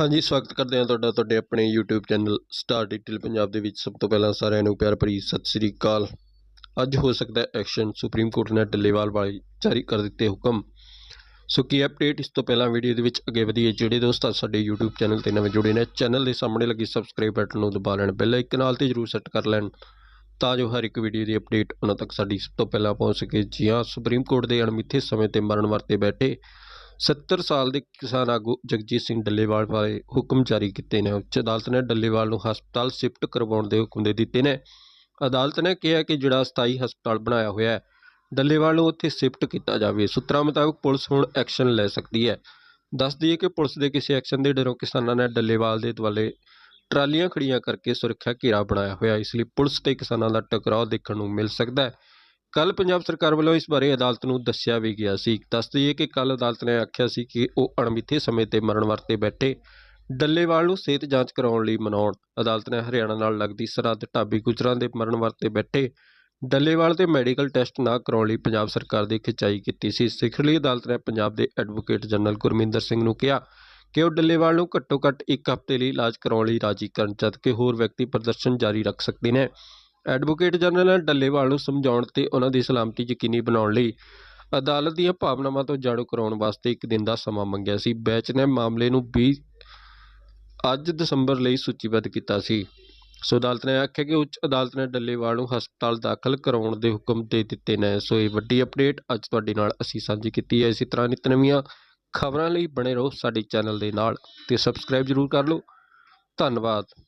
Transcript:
ਹਾਂਜੀ, ਸਵਾਗਤ ਕਰਦੇ ਹਾਂ ਤੁਹਾਡਾ, ਤੁਹਾਡੇ ਆਪਣੇ YouTube channel star detail Punjab ਦੇ ਵਿੱਚ। ਸਭ ਤੋਂ ਪਹਿਲਾਂ ਸਾਰਿਆਂ ਨੂੰ ਪਿਆਰ ਭਰੀ ਸਤਿ ਸ੍ਰੀ ਅਕਾਲ। ਅੱਜ ਹੋ ਸਕਦਾ ਐਕਸ਼ਨ ਸੁਪਰੀਮ ਕੋਰਟ ਨੇ ਡੱਲੇਵਾਲ ਵਾਲੀ ਜਾਰੀ ਕਰ ਦਿੱਤੇ ਹੁਕਮ। ਸੋ ਕੀ ਅਪਡੇਟ ਇਸ ਤੋਂ ਪਹਿਲਾਂ ਵੀਡੀਓ ਦੇ ਵਿੱਚ ਅੱਗੇ ਵਧੀਏ। ਜਿਹੜੇ ਦੋਸਤ ਸਾਡੇ YouTube ਚੈਨਲ ਤੇ ਨਵੇਂ ਜੁੜੇ ਨੇ ਚੈਨਲ ਦੇ ਸਾਹਮਣੇ ਲੱਗੀ ਸਬਸਕ੍ਰਾਈਬ ਬਟਨ ਨੂੰ ਦਬਾ ਲੈਣ ਬੈਲ ਆਈਕਨ ਨਾਲ ਤੇ ਜਰੂਰ ਸੈੱਟ ਕਰ ਲੈਣ, ਤਾਂ ਜੋ ਹਰ ਇੱਕ ਵੀਡੀਓ ਦੀ ਅਪਡੇਟ ਉਹਨਾਂ ਤੱਕ ਸਾਡੀ ਸਭ ਤੋਂ ਪਹਿਲਾਂ ਪਹੁੰਚ ਸਕੇ। ਜੀ ਹਾਂ ਸੁਪਰੀਮ ਕੋਰਟ ਦੇ ਅਣਮਿੱਥੇ ਸਮੇਂ ਤੇ ਮਰਨ ਵਰਤੇ ਬੈਠੇ 70 ਸਾਲ ਦੇ ਕਿਸਾਨ ਆਗੂ ਜਗਜੀਤ ਸਿੰਘ ਡੱਲੇਵਾਲ ਬਾਰੇ ਹੁਕਮ ਜਾਰੀ ਕੀਤੇ ਨੇ। ਉੱਚ ਅਦਾਲਤ ਨੇ ਡੱਲੇਵਾਲ ਨੂੰ ਹਸਪਤਾਲ ਸ਼ਿਫਟ ਕਰਵਾਉਣ ਦੇ ਹੁਕਮ ਦੇ ਦਿੱਤੇ ਨੇ। ਅਦਾਲਤ ਨੇ ਕਿਹਾ ਕਿ ਜਿਹੜਾ ਸਥਾਈ ਹਸਪਤਾਲ ਬਣਾਇਆ ਹੋਇਆ ਹੈ, ਡੱਲੇਵਾਲ ਨੂੰ ਉੱਥੇ ਸ਼ਿਫਟ ਕੀਤਾ ਜਾਵੇ। ਸੂਤਰਾਂ ਮੁਤਾਬਕ ਪੁਲਿਸ ਹੁਣ ਐਕਸ਼ਨ ਲੈ ਸਕਦੀ ਹੈ। ਦੱਸ ਦਈਏ ਕਿ ਪੁਲਿਸ ਦੇ ਕਿਸੇ ਐਕਸ਼ਨ ਦੇ ਡਰੋਂ ਕਿਸਾਨਾਂ ਨੇ ਡੱਲੇਵਾਲ ਦੇ ਦੁਆਲੇ ਟਰਾਲੀਆਂ ਖੜੀਆਂ ਕਰਕੇ ਸੁਰੱਖਿਆ ਘੇਰਾ ਬਣਾਇਆ ਹੋਇਆ। ਇਸ ਲਈ ਪੁਲਿਸ ਤੇ ਕਿਸਾਨਾਂ ਦਾ ਟਕਰਾਅ ਦੇਖਣ ਨੂੰ ਮਿਲ ਸਕਦਾ ਹੈ। ਕੱਲ ਪੰਜਾਬ ਸਰਕਾਰ ਵੱਲੋਂ ਇਸ ਬਾਰੇ ਅਦਾਲਤ ਨੂੰ ਦੱਸਿਆ ਵੀ ਗਿਆ ਸੀ। ਦੱਸ ਦਈਏ ਕਿ ਕੱਲ ਅਦਾਲਤ ਨੇ ਆਖਿਆ ਸੀ ਕਿ ਉਹ ਅਣਮਿੱਥੇ ਸਮੇਂ ਤੇ ਮਰਨ ਵਰਤੇ ਬੈਠੇ, ਡੱਲੇਵਾਲ ਨੂੰ ਸਿਹਤ ਜਾਂਚ ਕਰਾਉਣ ਲਈ ਮਨਾਉਣ। ਅਦਾਲਤ ਨੇ ਹਰਿਆਣਾ ਨਾਲ ਲੱਗਦੀ ਸਰਹੱਦ ਢਾਬੀ ਗੁਜਰਾਂ ਦੇ ਮਰਨ ਵਰਤੇ ਬੈਠੇ, ਡੱਲੇਵਾਲ ਤੇ ਮੈਡੀਕਲ ਟੈਸਟ ਨਾ ਕਰਾਉਣ ਲਈ ਪੰਜਾਬ ਸਰਕਾਰ ਦੀ ਖਿਚਾਈ ਕੀਤੀ ਸੀ। ਸਿੱਖ ਲਈ ਅਦਾਲਤ ਨੇ ਪੰਜਾਬ ਦੇ ਐਡਵੋਕੇਟ ਜਨਰਲ ਗੁਰਮਿੰਦਰ ਸਿੰਘ ਨੂੰ ਕਿਹਾ ਕਿ ਉਹ ਡੱਲੇਵਾਲ ਨੂੰ ਘੱਟੋ ਘੱਟ ਇੱਕ ਹਫ਼ਤੇ ਲਈ ਇਲਾਜ ਕਰਾਉਣ ਲਈ ਰਾਜੀ ਕਰਨ, ਜਦਕਿ ਹੋਰ ਵਿਅਕਤੀ ਪ੍ਰਦਰਸ਼ਨ ਜਾਰੀ ਰੱਖ ਸਕਦੇ ਨੇ। ਐਡਵੋਕੇਟ ਜਨਰਲ ਡੱਲੇਵਾਲ ਨੂੰ ਸਮਝਾਉਣ ਤੇ ਉਹਨਾਂ ਦੀ ਸਲਾਮਤੀ ਯਕੀਨੀ ਬਣਾਉਣ ਲਈ ਅਦਾਲਤ ਦੀਆਂ ਭਾਵਨਾਵਾਂ ਤੋਂ ਜਾਣੂ ਕਰਾਉਣ ਵਾਸਤੇ ਇੱਕ ਦਿਨ ਦਾ ਸਮਾਂ ਮੰਗਿਆ ਸੀ। ਬੈਚ ਨੇ ਮਾਮਲੇ ਨੂੰ 20 ਅੱਜ ਦਸੰਬਰ ਲਈ ਸੂਚੀਬੱਧ ਕੀਤਾ ਸੀ। ਸੋ ਅਦਾਲਤ ਨੇ ਆਖਿਆ ਕਿ ਉੱਚ ਅਦਾਲਤ ਨੇ ਡੱਲੇਵਾਲ ਨੂੰ ਹਸਪਤਾਲ ਦਾਖਲ ਕਰਾਉਣ ਦੇ ਹੁਕਮ ਦੇ ਦਿੱਤੇ ਨੇ। ਸੋ ਇਹ ਵੱਡੀ ਅਪਡੇਟ ਅੱਜ ਤੁਹਾਡੇ ਨਾਲ ਅਸੀਂ ਸਾਂਝੀ ਕੀਤੀ ਹੈ। ਇਸੇ ਤਰ੍ਹਾਂ ਨਿਤ ਨਵੀਆਂ ਖਬਰਾਂ ਲਈ ਬਣੇ ਰਹੋ ਸਾਡੇ ਚੈਨਲ ਦੇ ਨਾਲ ਤੇ ਸਬਸਕ੍ਰਾਈਬ ਜ਼ਰੂਰ ਕਰ ਲਓ। ਧੰਨਵਾਦ।